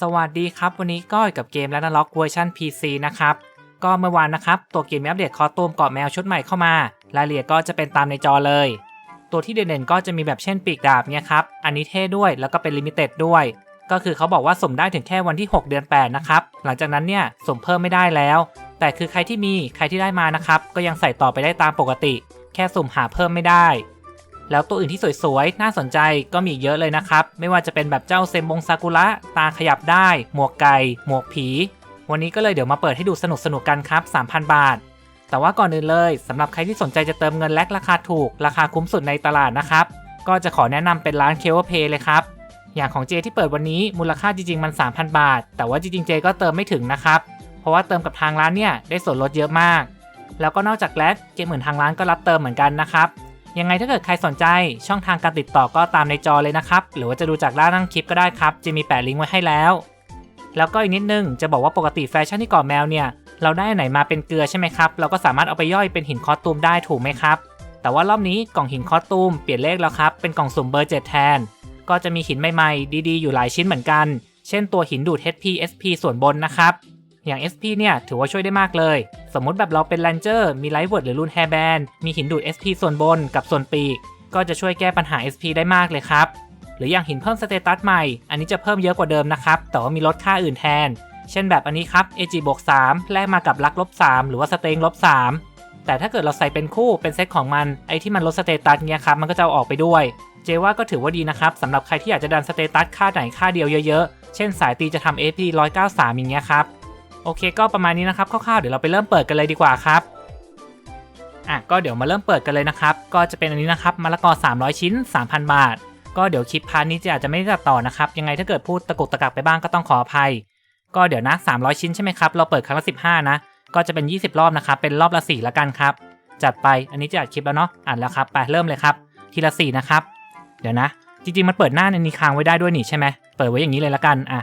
สวัสดีครับ วันนี้ก็อยกับเกมและนล็อกเวอร์ชัน PC นะครับ ก็เมื่อวานนะครับ ตัวเกมมีอัปเดตคอตูมเกาะแมวชุดใหม่เข้ามารายละเอียดก็จะเป็นตามในจอเลย ตัวที่เด่นๆก็จะมีแบบเช่นปีกดาบเนี่ยครับ อันนี้เท่ด้วยแล้วก็เป็นลิมิเต็ดด้วย ก็คือเขาบอกว่าสุ่มได้ถึงแค่วันที่ 6 เดือน 8 นะครับ หลังจากนั้นเนี่ยสุ่มเพิ่มไม่ได้แล้ว แต่คือใครที่มีใครที่ได้มานะครับ ก็ยังใส่ต่อไปได้ตามปกติ แค่สุ่มหาเพิ่มไม่ได้ แล้วตัวอื่นที่สวยๆ น่าสนใจก็มีเยอะเลยนะครับ ไม่ว่าจะเป็นแบบเจ้าเซมบงซากุระ ตาขยับได้ หมวกไก่ หมวกผี วันนี้ก็เลยเดี๋ยวมาเปิดให้ดูสนุกๆกันครับ 3,000 บาท แต่ว่าก่อนอื่นเลยสำหรับใครที่สนใจจะเติมเงินแลกราคาถูก ราคาคุ้มสุดในตลาดนะครับ ก็จะขอแนะนำเป็นร้านเคเวเพย์เลยครับ อย่างของเจที่เปิดวันนี้มูลค่าจริงๆมัน 3,000 บาท แต่ว่าจริงๆเจก็เติมไม่ถึงนะครับ เพราะว่าเติมกับทางร้านเนี่ยได้ส่วนลดเยอะมาก แล้วก็นอกจากแลกเกมอื่นทางร้านก็รับเติมเหมือนกันนะครับ ยังไงถ้าเกิดใครสนใจช่องทางการติดต่อก็ตามในจอเลยนะครับ หรือว่าจะดูจากด้านล่งคลิปก็ได้ครับ จะมีแปะลิงก์ไว้ให้แล้ว แล้วก็อีกนิดนึงจะบอกว่าปกติแฟชั่นที่กาะแมวเนี่ยเราได้อันไหนมาเป็นเกลือใช่ไหมครับ เราก็สามารถเอาไปย่อยเป็นหินคอสตูมได้ถูกไหมครับ แต่ว่ารอบนี้กล่องหินคอสตูมเปลี่ยนเลขแล้วครับ เป็นกล่องสุ่มเบอร์ 7 แทน ก็จะมีหินใหม่ๆ ดีๆ อยู่หลายชิ้นเหมือนกัน เช่นตัวหินดูด HP SP ส่วนบนนะครับ อย่าง SP เนี่ยถือว่าช่วยได้มากเลย สมมติแบบเราเป็น Ranger มีไลท์เวิร์ดหรือรูนแฮร์แบนมีหินดูด SP ส่วนบนกับส่วนปีก ก็จะช่วยแก้ปัญหา SP ได้มากเลยครับ หรืออย่างหินเพิ่มสเตตัสใหม่ อันนี้จะเพิ่มเยอะกว่าเดิมนะครับ แต่ว่ามีลดค่าอื่นแทน เช่นแบบอันนี้ครับ AG บวก3แลกมากับลักลบ3หรือว่าสเตงลบ3แต่ถ้าเกิดเราใส่เป็นคู่เป็นเซตของมันไอที่มันลดสเตตัสเนี่ยครับมันก็จะเอาออกไปด้วยเจว่าก็ถือว่าดีนะครับสำหรับใครที่อยากจะดันสเตตัสค่าไหนค่าเดียวเยอะๆ เช่นสายตีจะทำ AP 193อย่างเงี้ยครับ โอเคก็ประมาณนี้นะครับคร่าวๆเดี๋ยวเราไปเริ่มเปิดกันเลยดีกว่าครับอะก็เดี๋ยวมาเริ่มเปิดกันเลยนะครับ ก็จะเป็นอันนี้นะครับมะละกอ 300 ชิ้น 3,000 บาท ก็เดี๋ยวคลิปพาร์ทนี้จะอาจจะไม่ได้ตัดต่อนะครับ ยังไงถ้าเกิดพูดตะกุกตะกักไปบ้างก็ต้องขออภัย ก็เดี๋ยวนะ 300 ชิ้นใช่ไหมครับ เราเปิดครั้งละ 15 นะ ก็จะเป็น 20 รอบนะครับ เป็นรอบละ4ละกันครับ จัดไป อันนี้จะอัดคลิปแล้วเนาะอ่านแล้วครับ ไปเริ่มเลยครับ ทีละ 4 นะครับ เดี๋ยวนะ จริงๆ มันเปิดหน้าในนี้ค้างไว้ได้ด้วยนี่ใช่ไหมเปิดไว้อย่างนี้เลยละกัน อะ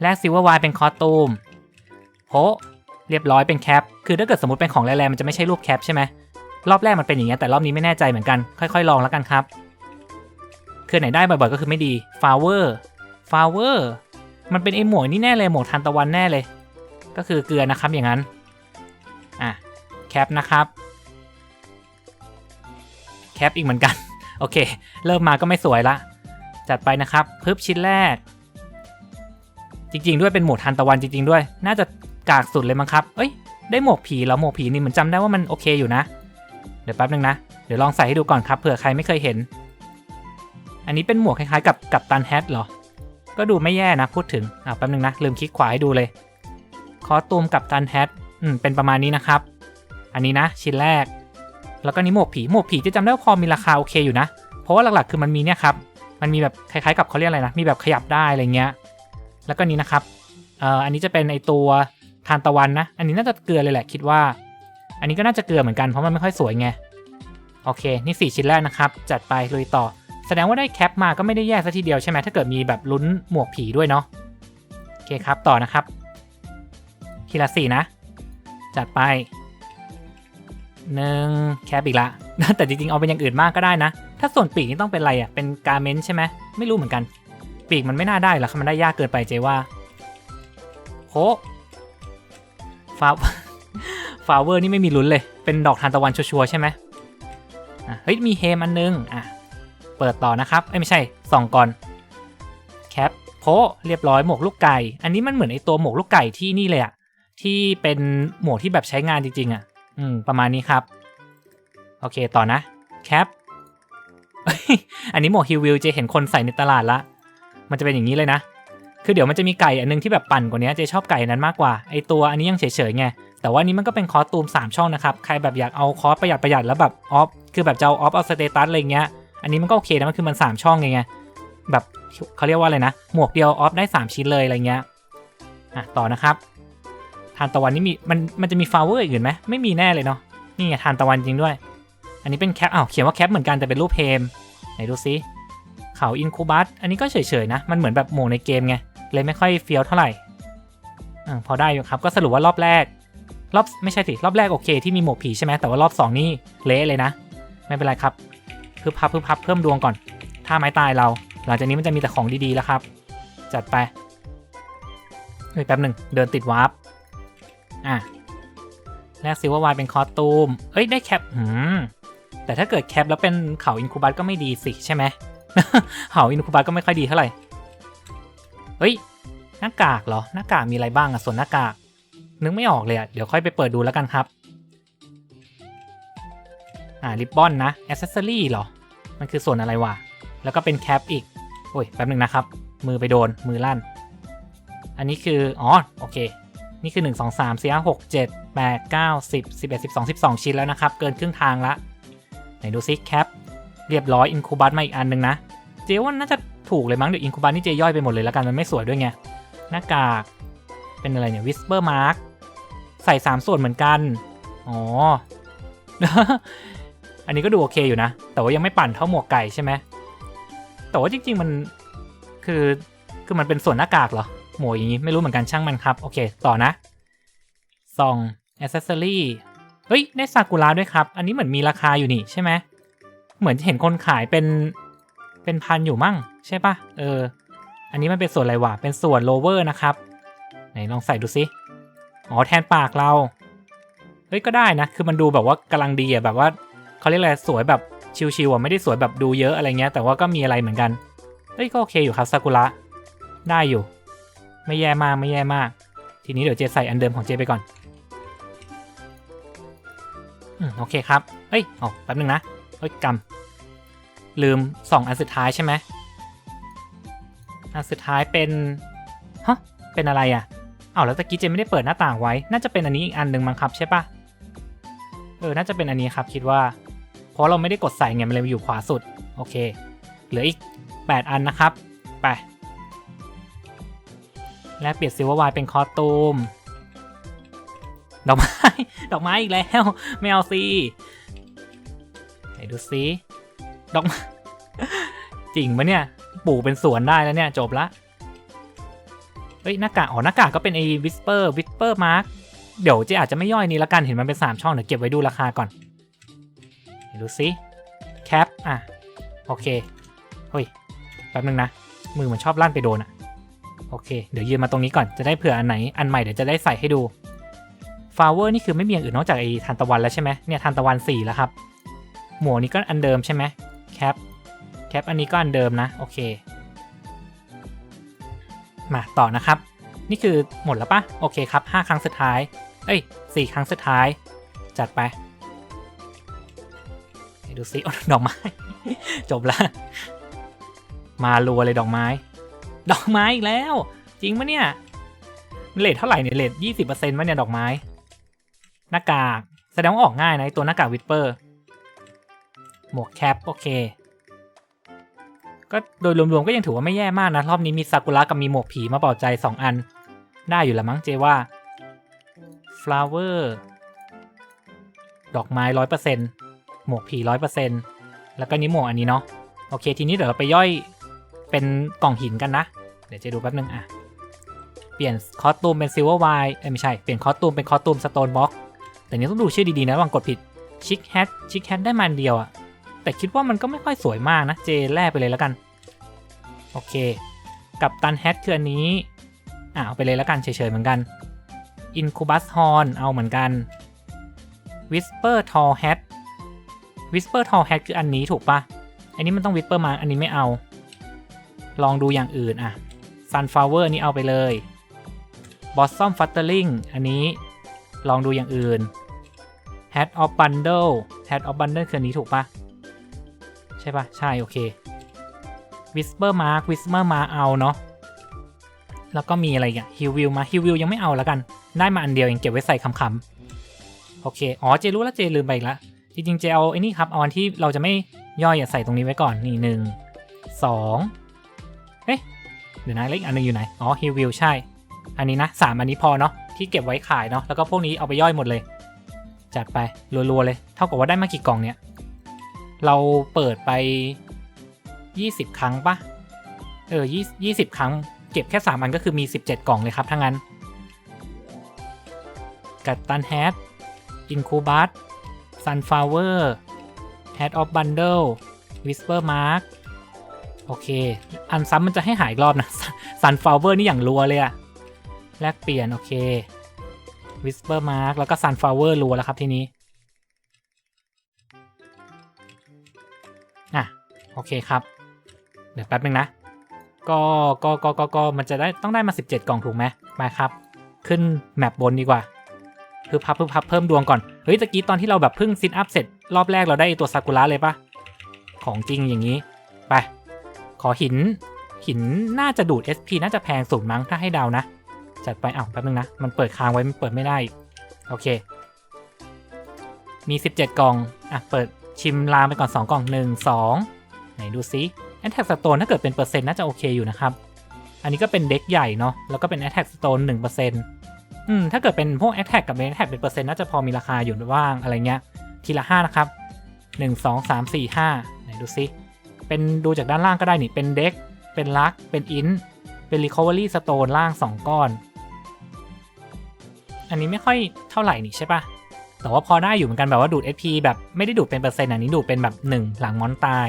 แลกซิลเวอร์ไวเป็นคอตูม โหเรียบร้อยเป็นแคป คือถ้าเกิดสมมติเป็นของแรงๆมันจะไม่ใช่รูปแคปใช่ไหมรอบแรกมันเป็นอย่างเงี้ยแต่รอบนี้ไม่แน่ใจเหมือนกัน ค่อยๆ ลองแล้วกันครับคือไหนได้บ่อยๆก็คือไม่ดีฟาวเวอร์ฟาวเวอร์มันเป็นไอหมวกนี่แน่เลยหมวกทานตะวันแน่เลย ก็คือเกลือนะครับอย่างนั้นอะแคปนะครับแคปอีกเหมือนกัน โอเค เริ่มมาก็ไม่สวยละ จัดไปนะครับ พึบชิ้นแรก จริง ๆ ด้วยเป็นหมวกทานตะวันจริง ๆ ด้วย น่าจะ กากสุดเลยมั้งครับเอ้ยได้หมวกผีแล้วหมวกผีนี่เหมือนจำได้ว่ามันโอเคอยู่นะ เดี๋ยวแป๊บนึงนะ เดี๋ยวลองใส่ให้ดูก่อนครับเผื่อใครไม่เคยเห็น อันนี้เป็นหมวกคล้ายๆกับกับตันแฮทเหรอ ก็ดูไม่แย่นะพูดถึงอะแป๊บนึงนะ ลืมคลิกขวาให้ดูเลย คอตูมกับตันแฮทอืมเป็นประมาณนี้นะครับ อันนี้นะ ชิ้นแรก แล้วก็นี้หมวกผีหมวกผีจะจำได้ว่าพอมีราคาโอเคอยู่นะ เพราะว่าหลักๆคือมันมีเนี่ยครับ มันมีแบบคล้ายๆกับเขาเรียกอะไรนะ มีแบบขยับได้อะไรเงี้ย แล้วก็นี้นะครับ เอ่ออันนี้จะเป็นไอตัว ทานตะวันนะ อันนี้น่าจะเกลือเลยแหละคิดว่า อันนี้ก็น่าจะเกลือเหมือนกันเพราะมันไม่ค่อยสวยไง โอเค นี่ 4 ชิ้นแรกนะครับ จัดไปลุยต่อ แสดงว่าได้แคปมาก็ไม่ได้แย่ซะทีเดียวใช่ไหมถ้าเกิดมีแบบลุ้นหมวกผีด้วยเนาะ โอเคครับ ต่อนะครับ ทีละสี่นะ จัดไปหนึ่งแคปอีกละ แต่จริงๆ เอาเป็นอย่างอื่นมากก็ได้นะ ถ้าส่วนปีกนี่ต้องเป็นอะไรอะ เป็นการเมนใช่ไหม ไม่รู้เหมือนกัน ปีกมันไม่น่าได้หรอกมันได้ยากเกินไปเจว่าโห ฟาฟาเวอร์นี่ไม่มีลุ้นเลย เป็นดอกทานตะวันชัวร์ใช่ไหมเฮ้ย มีเฮมอันนึง อะ เปิดต่อนะครับ เอ้ย ไม่ใช่ส่องก่อน แคปโพเรียบร้อยหมวกลูกไก่ อันนี้มันเหมือนไอตัวหมวกลูกไก่ที่นี่เลยอะที่เป็นหมวกที่แบบใช้งานจริงๆอะอืม ประมาณนี้ครับ โอเค ต่อนะ แคป อันนี้หมวกฮิววิลจะเห็นคนใส่ในตลาดละ มันจะเป็นอย่างนี้เลยนะ คือเดี๋ยวมันจะมีไก่อันนึงที่แบบปั่นกว่านี้เจชอบไก่นั้นมากกว่าไอตัวอันนี้ยังเฉยๆไงแต่ว่านี้มันก็เป็นคอสตูม 3 ช่องนะครับ ใครแบบอยากเอาคอสประหยัดประหยัดแล้วแบบออฟคือแบบจะเอาออฟเอาสเตตัสอะไรเงี้ยอันนี้มันก็โอเคนะมันคือมัน 3 ช่องไงไงแบบเขาเรียกว่าอะไรนะ หมวกเดียวออฟได้ 3 ชิ้นเลยอะไรเงี้ยอะต่อนะครับ ทานตะวันนี่มีมันมันจะมีฟลาเวอร์อื่นไหมไม่มีแน่เลยเนาะนี่ไงทานตะวันจริงด้วย อันนี้เป็นแคปอ้าวเขียนว่าแคปเหมือนกันแต่เป็นรูปเพมไหนดูซิเขาอินคูบัสอันนี้ก็เฉยๆนะ มันเหมือนแบบหมวกในเกมไง เลยไม่ค่อยเฟี้ยวเท่าไหร่อพอได้อยู่ครับก็สรุปว่ารอบแรก รอบไม่ใช่สิรอบแรกโอเค ที่มีหมวกผีใช่ไหมแต่ว่ารอบ2นี่เละเลยนะ ไม่เป็นไรครับพึบพับพึบพับเพิ่มดวงก่อน ถ้าไม้ตายเรา หลังจากนี้มันจะมีแต่ของดีๆแล้วครับ จัดไปเฮ้ยแป๊บหนึ่งเดินติดวาร์ปอะแลกซิลเวอร์วายเป็นคอสตูมเอ้ยได้แคปหืมแต่ถ้าเกิดแคปแล้วเป็นเขาอินคูบัสก็ไม่ดีสิใช่ไหมเขาอินคูบัสก็ไม่ค่อยดีเท่าไหร่ เฮ้ย หน้ากากเหรอ หน้ากากมีอะไรบ้างอะส่วนหน้ากาก นึกไม่ออกเลยอะเดี๋ยวค่อยไปเปิดดูแล้วกันครับ อ่าริบบอนนะอ c เซสซอรี่เหรอ มันคือส่วนอะไรวะ แล้วก็เป็นแคปอีก โอ้ย แป๊บหนึ่งนะครับ มือไปโดน มือลั่น อันนี้คือ อ๋อ โอเค นี่คือ 1 2 3 4 5 6 7 8 9 10 11 12 12 ชิ้นแล้วนะครับ เกินครึ่งทางละ ไหนดูซิแคป เรียบร้อยอินคูบัสมาอีกอันหนึ่งนะ เจว่าน่าจะ ถูกเลยมั้งเดี๋ยวอินคูบัสนี่เจย่อยไปหมดเลยแล้วกันมันไม่สวยด้วยไงหน้ากากเป็นอะไรเนี่ยวิสเปอร์มาร์กใส่3ส่วนเหมือนกัน อ๋อ อันนี้ก็ดูโอเคอยู่นะ แต่ว่ายังไม่ปั่นเท่าหมวกไก่ใช่ไหมแต่ว่าจริง ๆ มันคือคือมันเป็นส่วนหน้ากากเหรอ หมวกอย่างนี้ไม่รู้เหมือนกันช่างมันครับ โอเค ต่อนะซองอ c เซสซอรี่เฮ้ย ได้ซากุระด้วยครับ อันนี้เหมือนมีราคาอยู่นี่ใช่ไหม เหมือนเห็นคนขายเป็นเป็นพันอยู่มั่ง ใช่ปะเออ อันนี้มันเป็นส่วนอะไรวะ เป็นส่วนโลเวอร์นะครับ ไหนลองใส่ดูซิอ๋อแทนปากเรา เฮ้ยก็ได้นะ คือมันดูแบบว่ากำลังดีอะแบบว่าเขาเรียกอะไรสวยแบบชิวๆอะไม่ได้สวยแบบดูเยอะอะไรเงี้ย แต่ว่าก็มีอะไรเหมือนกัน เฮ้ยก็โอเคอยู่ครับซากุระได้อยู่ ไม่แย่มากไม่แย่มาก ทีนี้เดี๋ยวเจใส่อันเดิมของเจไปก่อนอืมโอเคครับเฮ้ยอ๋อแป๊บนึงนะเฮ้ยกำลืมสองอันสุดท้ายใช่ไหม อันสุดท้ายเป็นฮะเป็นอะไรอะ่ะเอ้าแล้วตะกี้เจไม่ได้เปิดหน้าต่างไว้ น่าจะเป็นอันนี้อีกอันหนึ่งมั้งครับใช่ปะเออ น่าจะเป็นอันนี้ครับคิดว่า เพราะเราไม่ได้กดใส่ไงมันเลยอยู่ขวาสุด โอเค เหลืออีก 8 อันนะครับ ไป และเปลี่ยนซิลเวอร์วายเป็นคอสตูม ดอกไม้ ดอกไม้อีกแล้ว ไม่เอาสิไหนดูซิ ดอกไม้ จริงปะเนี่ย ปลูกเป็นสวนได้แล้วเนี่ย จบละ เฮ้ยหน้ากากอ๋อหน้ากากก็เป็นไอ้วิสเปอร์วิสเปอร์มาร์กเดี๋ยวเจ๊อาจจะไม่ย่อยนี้ละกันเห็นมันเป็น 3 ช่องเดี๋ยวเก็บไว้ดูราคาก่อนดูซิแคปอะ โอเคเฮ้ยแป๊บนึงนะ มือมันชอบลั่นไปโดนอะโอเค เดี๋ยวยืนมาตรงนี้ก่อนจะได้เผื่ออันไหนอันใหม่เดี๋ยวจะได้ใส่ให้ดูฟลาวเวอร์นี่คือไม่มีอย่างอื่นนอกจากไอ้ทานตะวันแล้วใช่ไหมเนี่ยทานตะวันสี่แล้วครับหมวกนี้ก็อันเดิมใช่ไหมแคป แคปอันนี้ก็อันเดิมนะ โอเค มาต่อนะครับ นี่คือหมดแล้วปะโอเคครับ 5 ครั้งสุดท้าย เอ้ย 4 ครั้งสุดท้าย จัดไป ดูซิอดอกไม้ จบละมารัวเลยดอกไม้ ดอกไม้อีกแล้ว จริงปะเนี่ยเลทเท่าไหร่เนี่ยเลทยี่สิบเปอร์เซ็นต์วะเนี่ยดอกไม้ หน้ากาก แสดงว่าออกง่ายนะตัวหน้ากากวิสเปอร์ หมวกแคป โอเค ก็โดยรวมๆก็ยังถือว่าไม่แย่มากนะ รอบนี้มีซากุระกับมีหมวกผีมาปลอบใจ 2 อัน ได้อยู่ละมั้งเจว่า flower ดอกไม้ร้อยเปอร์เซ็นต์หมวกผีร้อยเปอร์เซ็นต์แล้วก็นี้หมวกอันนี้เนาะโอเค ทีนี้เดี๋ยวเราไปย่อยเป็นกล่องหินกันนะ เดี๋ยวจะดูแป๊บนึงอะ เปลี่ยนคอสตูมเป็นซิลเวอร์ไวเอ้ยไม่ใช่ เปลี่ยนคอสตูมเป็นคอสตูมสโตนบ็อกแต่นี้ต้องดูชื่อดีๆนะระวังกดผิดชิคแฮทชิคแฮทได้มันเดียวอะ แต่คิดว่ามันก็ไม่ค่อยสวยมากนะ เจแลกไปเลยแล้วกัน โอเค กับตันแฮทคืออันนี้อ่าเอาไปเลยแล้วกันเฉยๆเหมือนกันอินคูบัสฮอนเอาเหมือนกันวิสเปอร์ทอลแฮทวิสเปอร์ทอลแฮทคืออันนี้ถูกปะอันนี้มันต้องวิสเปอร์มาอันนี้ไม่เอา ลองดูอย่างอื่นอะ Sunflower นี่เอาไปเลย Blossom Fluttering อันนี้ลองดูอย่างอื่น Hat of Bundle Hat of Bundle คืออันนี้ถูกปะ ใช่ปะใช่ โอเค Whisper Mark Whisper Mark เอาเนาะแล้วก็มีอะไรอย่าง Heal View มา Heal View ยังไม่เอาแล้วกัน ได้มาอันเดียวยังเก็บไว้ใส่คำๆโอเค อ๋อ เจรู้แล้วเจลืมไปอีกล้วจริงๆเจเอาไอ้นี่ครับ เอาอันที่เราจะไม่ย่อยอย่าใส่ตรงนี้ไว้ก่อนนี่หนึ่งสองเอ๊ะเดี๋ยวนะเล็กอันหนึงอยู่ไหน อ๋อฮิวิลใช่ อันนี้นะสามอันนี้พอเนาะที่เก็บไว้ขายเนาะแล้วก็พวกนี้เอาไปย่อยหมดเลย จัดไปรัวๆเลย เท่ากับว่าได้มากี่กล่องเนี่ย เราเปิดไป 20 ครั้งปะเออ20 20ครั้ง เก็บแค่ 3 อันก็คือมี 17 กล่องเลยครับทั้างนั้น กัตตันแฮทอินคูบัสซันฟลาวเวอร์แฮทออฟบันเดิลวิสเปอร์มาร์กโอเค อันซ้ำมันจะให้หายรอบนะซันฟลาวเวอร์นี่อย่างรัวเลยอะแลกเปลี่ยน โอเค Whisper Mark แล้วก็ Sunflower รัวแล้วครับทีนี้ โอเคครับ เดี๋ยวแป๊บนึงนะ ก็ก็ก็ก็ก็มันจะได้ต้องได้มา 17 กล่องถูกไหมมาครับ ขึ้นแมปบนดีกว่าเพิ่มพับเพิ่มพับเพิ่มดวงก่อน เฮ้ยตะกี้ตอนที่เราแบบเพิ่งซิทอัพเสร็จรอบแรกเราได้ตัวซากุระเลยปะของจริงอย่างนี้ ไป ขอหิน หินน่าจะดูด SP น่าจะแพงสุดมั้งถ้าให้เดานะ จัดไปอ้าวแป๊บนึงนะ มันเปิดค้างไว้มันเปิดไม่ได้ โอเค มี 17 กล่อง อะ เปิดชิมลามไปก่อน 2 กล่อง 1 2 นดูซิแอ t แทกสโตนถ้าเกิดเป็นเปอร์เซ็นต์น่าจะโอเคอยู่นะครับ อันนี้ก็เป็นเด็กใหญ่เนาะแล้วก็เป็น Attack Stone 1%อืมถ้าเกิดเป็นพวก Attack กับ Attack เป็นเปอร์เซ็นต์น่าจะพอมีราคาอยู่บ้างอะไรเงี้ยทีละ5นะครับ1 2 3 4 5ไหนดูซิ เป็นดูจากด้านล่างก็ได้นี่เป็นเด็กเป็นลักเป็นอินเป็น Recovery Stone ล่าง 2 ก้อน อันนี้ไม่ค่อยเท่าไหร่นี่ใช่ปะแต่ว่าพอได้อยู่เหมือนกันแบบว่าดูด SP แบบไม่ได้ดูดเป็นเปอร์เซ็นต์อันนี้ดูดเป็นแบบ 1 หลังมอนตาย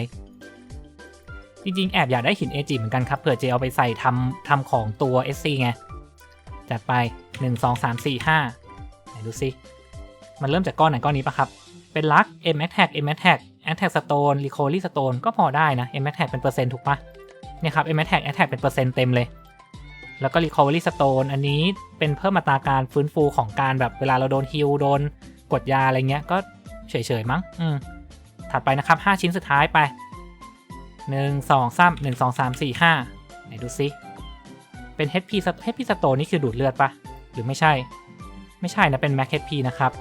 จริงๆ แอบอยากได้หินเอจิเหมือนกันครับเผื่อเจเอาไปใส่ทำทำของตัว SC ไง จัดไป 1 2 3 4 5ไหนดูซิ มันเริ่มจากก้อนไหนก้อนนี้ปะครับ เป็นลัก M Attack M Attack Attack Stone Recovery Stone ก็พอได้นะ M Attack เป็นเปอร์เซ็นต์ถูกปะเนี่ยครับ M Attack Attack เป็นเปอร์เซ็นต์เต็มเลย แล้วก็ Recovery Stone อันนี้เป็นเพิ่มอัตราการฟื้นฟูของการแบบเวลาเราโดนฮิลโดนกดยาอะไรเงี้ยก็เฉยๆมั้ง อืมถัดไปนะครับ 5 ชิ้นสุดท้ายไป หนึ่งสองสามหนึ่งสองสามสี่ห้าไหนดูซิ เป็น HP HP สโตนนี่คือดูดเลือดปะหรือไม่ใช่ ไม่ใช่นะ เป็น Max HP นะครับ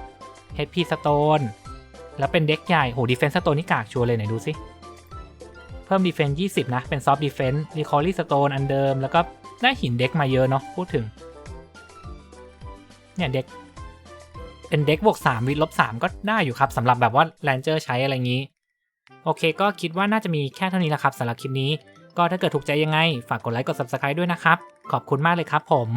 HP สโตนแล้วเป็นเด็กใหญ่โหดีเฟนส์สโตนนี่กากชัวร์เลยไหนดูซิเพิ่มดีเฟนส์20นะ เป็นซอฟต์ดีเฟนส์รีคอรี่สโตนอันเดิม แล้วก็ได้หินเด็กมาเยอะเนาะพูดถึง เนี่ยเด็กเป็นเด็กบวก3วิลลบ3ก็ได้อยู่ครับสำหรับแบบว่าแรนเจอร์ใช้อะไรงี้ โอเค ก็คิดว่าน่าจะมีแค่เท่านี้แหละครับสำหรับคลิปนี้ ก็ถ้าเกิดถูกใจยังไง ฝากกดไลค์กด Subscribe ด้วยนะครับ ขอบคุณมากเลยครับผม